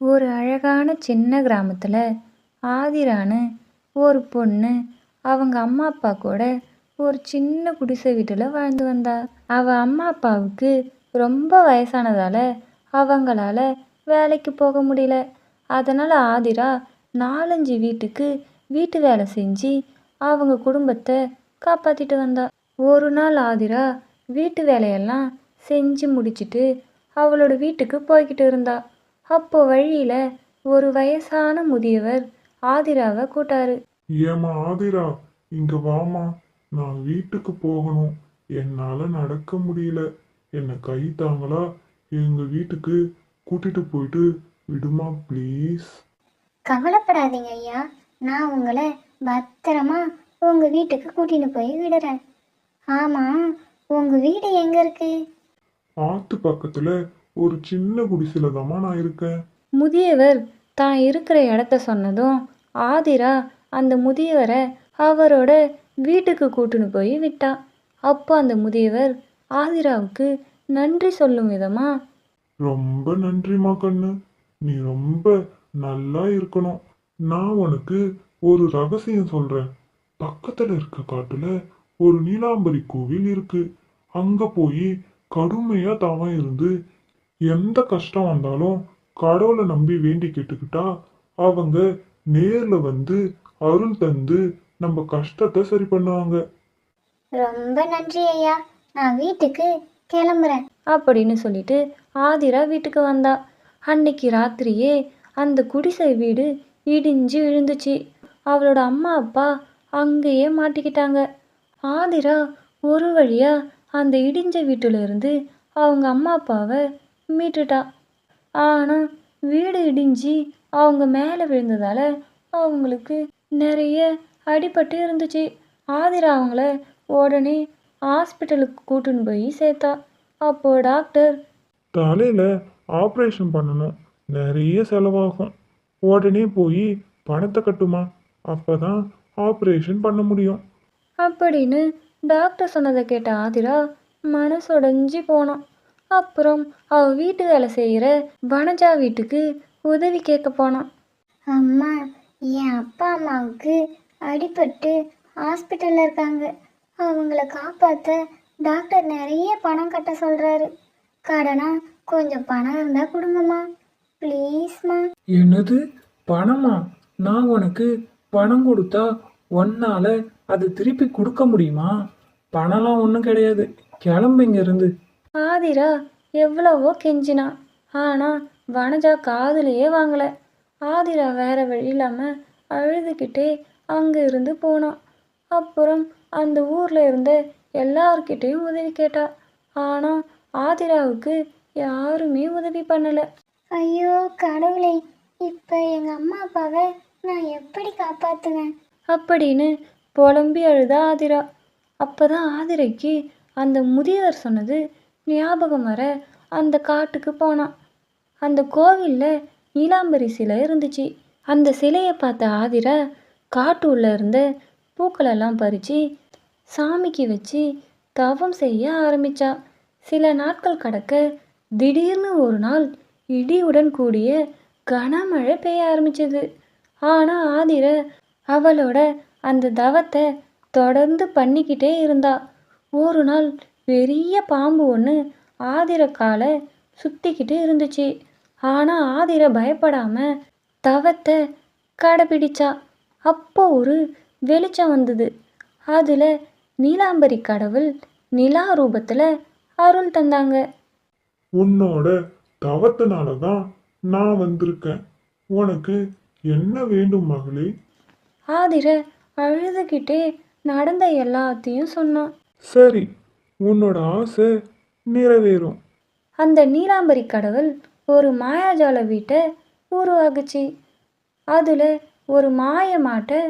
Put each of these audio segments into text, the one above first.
ஒரு அழகான சின்ன கிராமத்தில் ஆதிரான்னு ஒரு பொண்ணு அவங்க அம்மா அப்பா கூட ஒரு சின்ன குடிசை வீட்டில் வாழ்ந்து வந்தா. அவள் அம்மா அப்பாவுக்கு ரொம்ப வயசானதால் அவங்களால வேலைக்கு போக முடியல. அதனால் ஆதிரா நாலஞ்சு வீட்டுக்கு வீட்டு வேலை செஞ்சு அவங்க குடும்பத்தை காப்பாற்றிட்டு வந்தா. ஒரு நாள் ஆதிரா வீட்டு வேலையெல்லாம் செஞ்சு முடிச்சுட்டு அவளோட வீட்டுக்கு போய்கிட்டு இருந்தாள் அப்போ வழியில ஒரு வயசான முதியவர் ஆதிராவை கூட்டாரு. ஏமா ஆதிரா இங்க வாமா நான் வீட்டுக்கு போகணும். என்னால நடக்க முடியல. என்னை கை தாங்களா எங்க வீட்டுக்கு கூட்டிட்டு போயிட்டு விடுமா ப்ளீஸ். கவலைப்படாதீங்க ஐயா. நான் உங்களை பத்திரமா உங்க வீட்டுக்கு கூட்டின்னு போய் விடுறேன். ஆமா உங்க வீடு எங்க இருக்கு? ஆத்து பக்கத்துல ஒரு சின்ன குடிசையில தாம்மா நான் இருக்கேன். முதியவர் தான் இருக்கிற இடத்த சொன்னதும் ஆதிரா அந்த முதியவரை அவரோட வீட்டுக்கு கூட்டின்னு போய் விட்டா. அப்போ அந்த முதியவர் ஆதிராவுக்கு நன்றி சொல்லும் விதமா ரொம்ப நன்றிமா கண்ணு. நீ ரொம்ப நல்லா இருக்கணும். நான் உனக்கு ஒரு ரகசியம் சொல்றேன். பக்கத்துல இருக்க காட்டுல ஒரு நீலாம்பரி கோவில் இருக்கு. அங்க போய் கடுமையா தவம் இருந்து எந்த கஷ்டம் வந்தாலும் கடவுளை நம்பி வேண்டி கேட்டுக்கிட்டா அவங்க நேர்ல வந்து அருள் தந்து நம்ம கஷ்டத்தை சரி பண்ணுவாங்க. ரொம்ப நன்றி ஐயா. நான் வீட்டுக்கு கிளம்புறேன். அப்படின்னு சொல்லிட்டு ஆதிரா வீட்டுக்கு வந்தா. அன்னைக்கு ராத்திரியே அந்த குடிசை வீடு இடிஞ்சு விழுந்துச்சு. அவளோட அம்மா அப்பா அங்கேயே மாட்டிக்கிட்டாங்க. ஆதிரா ஒரு வழியா அந்த இடிஞ்ச வீட்டுல இருந்து அவங்க அம்மா அப்பாவை மீட்டுட்டா. ஆனால் வீடு இடிஞ்சு அவங்க மேலே விழுந்ததால அவங்களுக்கு நிறைய அடிபட்டு இருந்துச்சு. ஆதிரா அவங்கள உடனே ஹாஸ்பிட்டலுக்கு கூட்டின்னு போய் சேர்த்தா. அப்போ டாக்டர் தலையில ஆப்ரேஷன் பண்ணணும். நிறைய செலவாகும். உடனே போய் பணத்தை கட்டுமா? அப்பதான் ஆப்ரேஷன் பண்ண முடியும். அப்படின்னு டாக்டர் சொன்னதை கேட்ட ஆதிரா மனசுடைஞ்சு போனான். அப்புறம் அவ வீட்டு வேலை செய்கிற வனஜா வீட்டுக்கு உதவி கேட்க போனான். அம்மா என் அப்பா அம்மாவுக்கு அடிபட்டு ஹாஸ்பிட்டலில் இருக்காங்க. அவங்கள காப்பாற்ற டாக்டர் நிறைய பணம் கட்ட சொல்கிறாரு கடனா கொஞ்சம் பணம் இருந்தால் கொடுங்கம்மா. ப்ளீஸ்மா. என்னது? பணமா? நான் உனக்கு பணம் கொடுத்தா உன்னால அது திருப்பி கொடுக்க முடியுமா? பணம்லாம் ஒன்றும் கிடையாது. கிளம்பு இங்க இருந்து ஆதிரா எவ்வளவோ கெஞ்சினா ஆனால் வனஜா காதுலயே வாங்கலை. ஆதிரா வேற வழி இல்லாமல் அழுதுகிட்டே அங்கே இருந்து போனான் அப்புறம் அந்த ஊரில் இருந்த எல்லார்கிட்டேயும் உதவி கேட்டா. ஆனால் ஆதிராவுக்கு யாருமே உதவி பண்ணலை. ஐயோ கடவுளே இப்போ எங்கள் அம்மா அப்பாவை நான் எப்படி காப்பாற்றுவேன் அப்படின்னு புலம்பி அழுதா ஆதிரா. அப்பதான் ஆதிரைக்கு அந்த முதியவர் சொன்னது ஞாபகம் வர அந்த காட்டுக்கு போனான். அந்த கோவிலில் நீலாம்பரி சிலை இருந்துச்சு. அந்த சிலையை பார்த்த ஆதிரா காட்டு உள்ளே இருந்த பூக்களெல்லாம் பறித்து சாமிக்கு வச்சு தவம் செய்ய ஆரம்பித்தா சில நாட்கள் கடக்க திடீர்னு ஒரு நாள் இடியுடன் கூடிய கனமழை பெய்ய ஆரம்பிச்சது. ஆனால் ஆதிர அவளோட அந்த தவத்தை தொடர்ந்து பண்ணிக்கிட்டே இருந்தா. ஒரு நாள் பெரிய பாம்பு ஒன்று ஆதிர காலை சுத்திக்கிட்டு இருந்துச்சு. ஆனால் ஆதிர பயப்படாம தவத்தை கடைபிடிச்சா. அப்போ ஒரு வெளிச்சம் வந்தது. அதில் நீலாம்பரி கடவுள் நிலா ரூபத்தில் அருள் தந்தாங்க. உன்னோட தவத்தினால தான் நான் வந்திருக்கேன். உனக்கு என்ன வேண்டும் மகளே? ஆதிர அழுதுகிட்டே நடந்த எல்லாத்தையும் சொன்னான். சரி உன்னோட ஆசை நிறைவேறும். அந்த நீலாம்பரி கடவுள் ஒரு மாயாஜால வீட்டை உருவாக்குச்சு. அதில் ஒரு மாய மாட்டை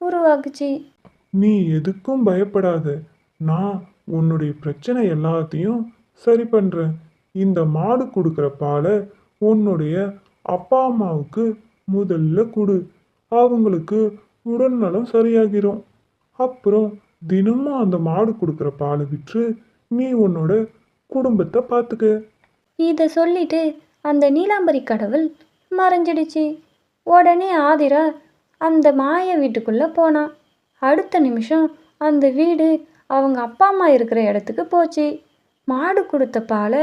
உருவாக்குச்சு. நீ எதுக்கும் பயப்படாத. நான் உன்னுடைய பிரச்சனை எல்லாத்தையும் சரி பண்றேன். இந்த மாடு கொடுக்குற பாலை உன்னுடைய அப்பா அம்மாவுக்கு முதல்ல கொடு. அவங்களுக்கு உடல்நலம் சரியாகிரும். அப்புறம் தினமும் அந்த மாடு கொடுக்குற பாலை விற்று நீ உன்னோட குடும்பத்தை பார்த்துக்க. இதை சொல்லிட்டு அந்த நீலாம்பரி கடவுள் மறைஞ்சிடுச்சு. உடனே ஆதிரா அந்த மாய வீட்டுக்குள்ளே போனான் அடுத்த நிமிஷம் அந்த வீடு அவங்க அப்பா அம்மா இருக்கிற இடத்துக்கு போச்சு. மாடு கொடுத்த பாலை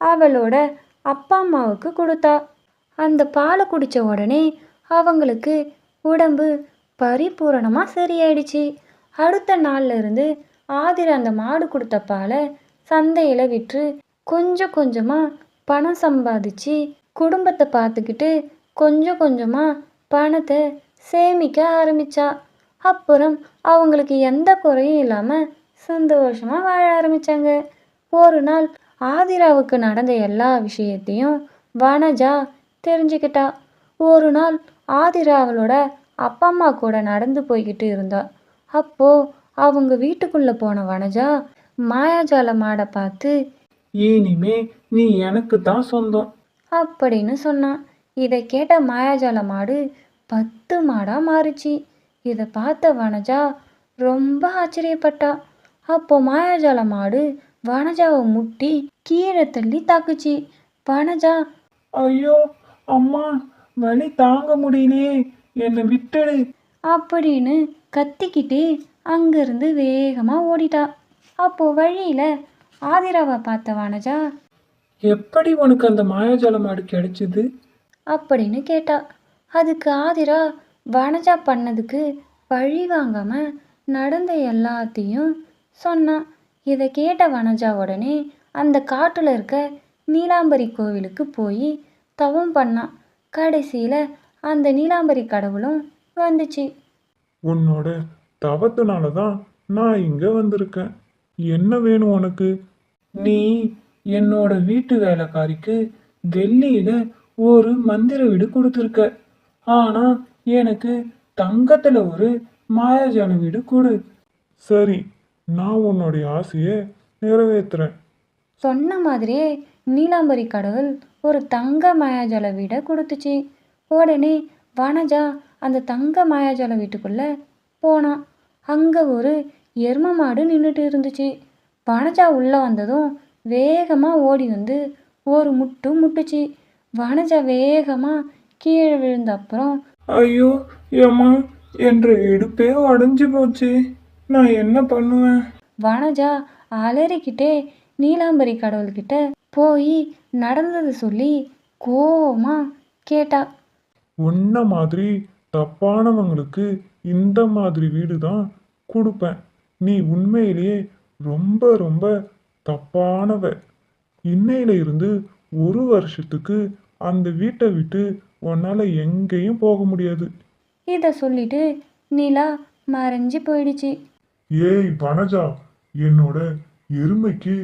அவளோட அப்பா அம்மாவுக்கு கொடுத்தா. அந்த பாலை குடித்த உடனே அவங்களுக்கு உடம்பு பரிபூரணமாக சரியாயிடுச்சு. அடுத்த நாள்ல இருந்து ஆதிர அந்த மாடு கொடுத்த பாலை சந்தையில் விற்று கொஞ்சம் கொஞ்சமாக பணம் சம்பாதிச்சு குடும்பத்தை பார்த்துக்கிட்டு கொஞ்சம் கொஞ்சமாக பணத்தை சேமிக்க ஆரம்பிச்சா. அப்புறம் அவங்களுக்கு எந்த குறையும் இல்லாமல் சந்தோஷமாக வாழ ஆரம்பிச்சாங்க. ஒரு நாள் ஆதிராவுக்கு நடந்த எல்லா விஷயத்தையும் வனஜா தெரிஞ்சுக்கிட்டா. ஒரு நாள் ஆதிரா அவளோட அப்பா அம்மா கூட நடந்து போய்கிட்டு இருந்தாள் அப்போ அவங்க வீட்டுக்குள்ள போன வனஜா மாயாஜால மாடை பார்த்து இனிமே நீ எனக்கு தான் சொந்தம். அப்படின்னு சொன்னான் இதை கேட்ட மாயாஜால மாடு பத்து மாடா மாறுச்சு. இதை பார்த்த வனஜா ரொம்ப ஆச்சரியப்பட்டா. அப்போ மாயாஜால மாடு வனஜாவை முட்டி கீழே தள்ளி தாக்குச்சு. வனஜா ஐயோ அம்மா வலி தாங்க முடியலையே. என்னை விட்டுடு. அப்படின்னு கத்திக்கிட்டு அங்கிருந்து வேகமாக ஓடிட்டா. அப்போ வழியில ஆதிராவை பார்த்த வனஜா எப்படி உனக்கு அந்த மாயாஜால மாடு கிடைச்சது? அப்படின்னு கேட்டா. அதுக்கு ஆதிரா வனஜா பண்ணதுக்கு பழி வாங்காம நடந்த எல்லாத்தையும் சொன்னான் இதை கேட்ட வனஜா உடனே அந்த காட்டுல இருக்க நீலாம்பரி கோவிலுக்கு போய் தவம் பண்ணான் கடைசியில் அந்த நீலாம்பரி கடவுளும் வந்துச்சு. உன்னோட தவத்தினால தான் நான் இங்க வந்திருக்கேன். என்ன வேணும் உனக்கு? நீ என்னோட வீட்டு வேலைக்காரிக்கு டெல்லியில ஒரு மந்திர வீடு கொடுத்துருக்க. ஆனா எனக்கு தங்கத்துல ஒரு மாயாஜால வீடு கொடு. சரி நான் உன்னுடைய ஆசையை நிறைவேத்துறேன் சொன்ன மாதிரியே நீலாம்பரி கடவுள் ஒரு தங்க மாயாஜால வீடை கொடுத்துச்சு. உடனே வனஜா அந்த தங்க மாயாஜால வீட்டுக்குள்ளே போனான் அங்கே ஒரு எரும மாடு நின்றுட்டு இருந்துச்சு. வனஜா உள்ளே வந்ததும் வேகமாக ஓடி வந்து ஒரு முட்டு முட்டுச்சு. வனஜா வேகமாக கீழே விழுந்த அப்புறம் ஐயோ ஏம்மா என்ற இடுப்பே உடஞ்சி போச்சு. நான் என்ன பண்ணுவேன்? வனஜா அலறிக்கிட்டே நீலாம்பரி கடவுள்கிட்ட போய் நடந்ததை சொல்லி கோவமா கேட்டா. உன்ன மாதிரி தப்பானவங்களுக்கு இந்த மாதிரி வீடு தான் கொடுப்பேன். நீ உண்மையிலேயே ரொம்ப ரொம்ப தப்பானவ. இன்னையில இருந்து ஒரு வருஷத்துக்கு அந்த வீட்டை விட்டு உன்னால எங்கேயும் போக முடியாது. இதை சொல்லிட்டு நிலா மறைஞ்சு போயிடுச்சு. ஏய் வனஜா என்னோட எருமைக்கு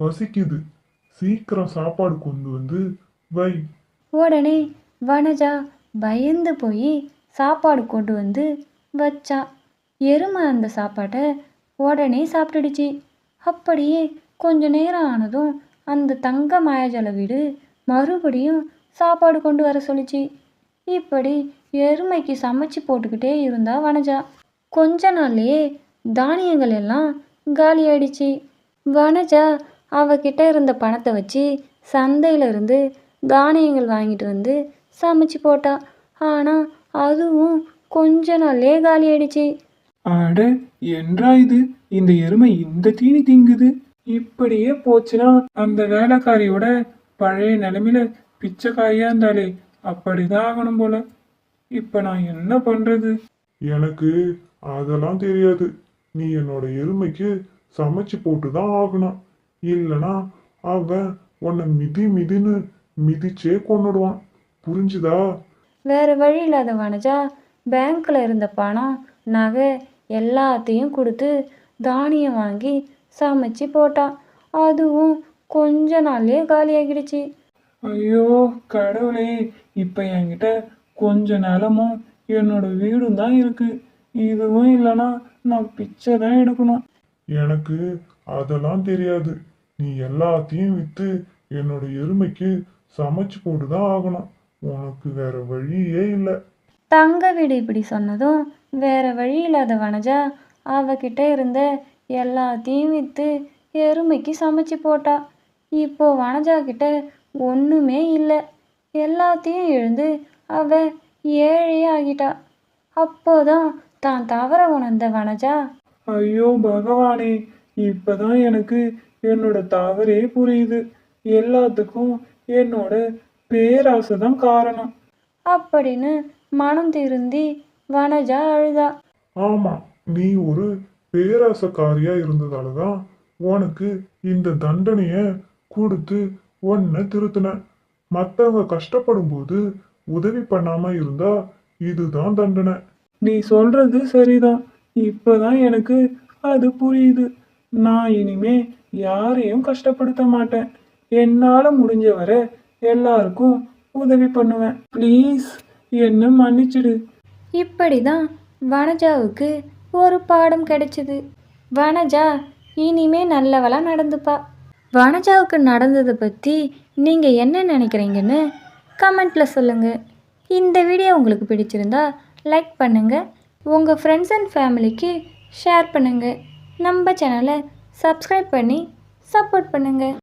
பசிக்குது. சீக்கிரம் சாப்பாடு கொண்டு வந்து வை. உடனே வனஜா பயந்து போய் சாப்பாடு கொண்டு வந்து வச்சா. எருமை அந்த சாப்பாட்டை உடனே சாப்பிட்டுடுச்சு. அப்படியே கொஞ்ச நேரம் ஆனதும் அந்த தங்க மாயாஜால வீடு மறுபடியும் சாப்பாடு கொண்டு வர சொல்லிச்சு. இப்படி எருமைக்கு சமைச்சு போட்டுக்கிட்டே இருந்தா வனஜா. கொஞ்ச நாள்லயே தானியங்கள் எல்லாம் காலியாயிடுச்சு வனஜா அவகிட்ட இருந்த பணத்தை வச்சு சந்தையில இருந்து தானியங்கள் வாங்கிட்டு வந்து சமைச்சு போட்டா. ஆனால் அதுவும் கொஞ்ச நாள்லயே காலியாயிடுச்சு அட என்றா இது? இந்த எருமை இந்த தீனி திங்குது. இப்படியே போச்சுன்னா அந்த வேலைக்காரியோட பழைய நிலைமையில பிச்சைக்காரியா இருந்தாலே அப்படிதான் ஆகணும் போல. இப்ப நான் என்ன பண்றது? எனக்கு அதெல்லாம் தெரியாது. நீ என்னோட எருமைக்கு சமைச்சு போட்டு தான் ஆகணும். இல்லனா அவன் உன்னை மிதி மிதின்னு மிதிச்சே கொன்னுடுவான். புரிஞ்சுதா? வேற வழி இல்லாத வனஜா பேங்க்ல இருந்த பணம் நகை எல்லாத்தையும் கொடுத்து தானியம் வாங்கி சமைச்சு போட்டா. அதுவும் கொஞ்ச நாள்லயே காலியாகிடுச்சு. ஐயோ கடவுளே இப்ப என்கிட்ட கொஞ்ச நிலமும் என்னோட வீடும் தான் இருக்கு. இதுவும் இல்லைன்னா நான் பிச்சை தான் எடுக்கணும். எனக்கு அதெல்லாம் தெரியாது. நீ எல்லாத்தையும் வித்து என்னோட எருமைக்கு சமைச்சு போட்டு தான் ஆகணும். உனக்கு வேற வழியே இல்லை. தங்க வீடு இப்படி சொன்னதும் வேற வழி இல்லாத வனஜா அவகிட்ட இருந்த எல்லாத்தையும் விற்று எருமைக்கு சமைச்சு போட்டா. இப்போ வனஜா கிட்ட ஒன்றுமே இல்லை. எல்லாத்தையும் இழந்து அவ ஏழையே ஆகிட்டா. அப்போதான் தான் தவற உணர்ந்த வனஜா ஐயோ பகவானே இப்பதான் எனக்கு என்னோட தவறே புரியுது. எல்லாத்துக்கும் என்னோட பேராசை தான் காரணம். அப்படின்னு மனம் திருந்தி வனஜா அழுதா. ஆமா நீ ஒரு பேராசக்காரியா இருந்ததால தான் உனக்கு இந்த தண்டனைய கொடுத்து உன்னை திருத்தின. மத்தவங்க கஷ்டப்படும் போது உதவி பண்ணாம இருந்தா இதுதான் தண்டனை. நீ சொல்றது சரிதான். இப்பதான் எனக்கு அது புரியுது. நான் இனிமே யாரையும் கஷ்டப்படுத்த மாட்டேன். என்னால முடிஞ்ச வரை எல்லாருக்கும் உதவி பண்ணுவேன். ப்ளீஸ் என்ன மன்னிச்சிடு. இப்படி தான் வனஜாவுக்கு ஒரு பாடம் கிடைச்சது. வனஜா இனிமே நல்லவளா நடந்துப்பா. வனஜாவுக்கு நடந்ததை பற்றி நீங்கள் என்ன நினைக்கிறீங்கன்னு கமெண்ட்டில் சொல்லுங்கள் இந்த வீடியோ உங்களுக்கு பிடிச்சிருந்தா லைக் பண்ணுங்கள் உங்கள் ஃப்ரெண்ட்ஸ் அண்ட் ஃபேமிலிக்கு ஷேர் பண்ணுங்கள் நம்ம சேனலை சப்ஸ்கிரைப் பண்ணி சப்போர்ட் பண்ணுங்கள்